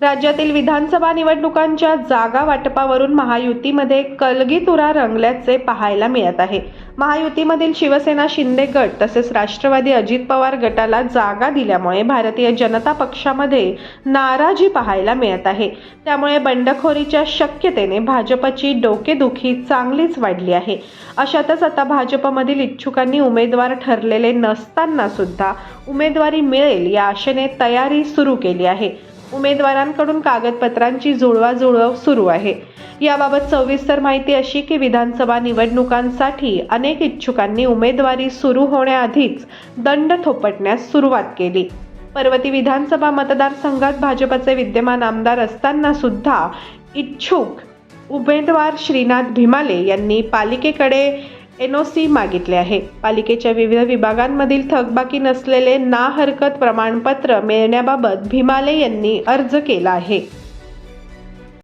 राज्यातील विधानसभा निवडणुकांच्या जागा वाटपावरून महायुतीमध्ये कलगीतुरा रंगल्याचे पाहायला मिळत आहे. महायुतीमधील शिवसेना शिंदे गट तसेच राष्ट्रवादी अजित पवार गटाला जागा दिल्यामुळे भारतीय जनता पक्षामध्ये नाराजी पाहायला मिळत आहे. त्यामुळे बंडखोरीच्या शक्यतेने भाजपची डोकेदुखी चांगलीच वाढली आहे. अशातच आता भाजपमधील इच्छुकांनी उमेदवार ठरलेले नसताना सुद्धा उमेदवारी मिळेल या आशेने तयारी सुरू केली आहे. उमेदवारांकडून कागदपत्रांची जुळवाजुळव सुरू आहे. याबाबत सविस्तर माहिती अशी की विधानसभा निवडणुकांसाठी अनेक इच्छुकांनी उमेदवारी सुरू होण्याआधीच दंड थोपटण्यास सुरुवात केली. पर्वती विधानसभा मतदारसंघात भाजपचे विद्यमान आमदार असताना सुद्धा इच्छुक उमेदवार श्रीनाथ भिमाले यांनी पालिकेकडे एन ओ सी मागितले आहे. पालिकेच्या विविध विभागांमधील थकबाकी नसलेले ना हरकत प्रमाणपत्र मिळण्याबाबत भिमाले यांनी अर्ज केला आहे.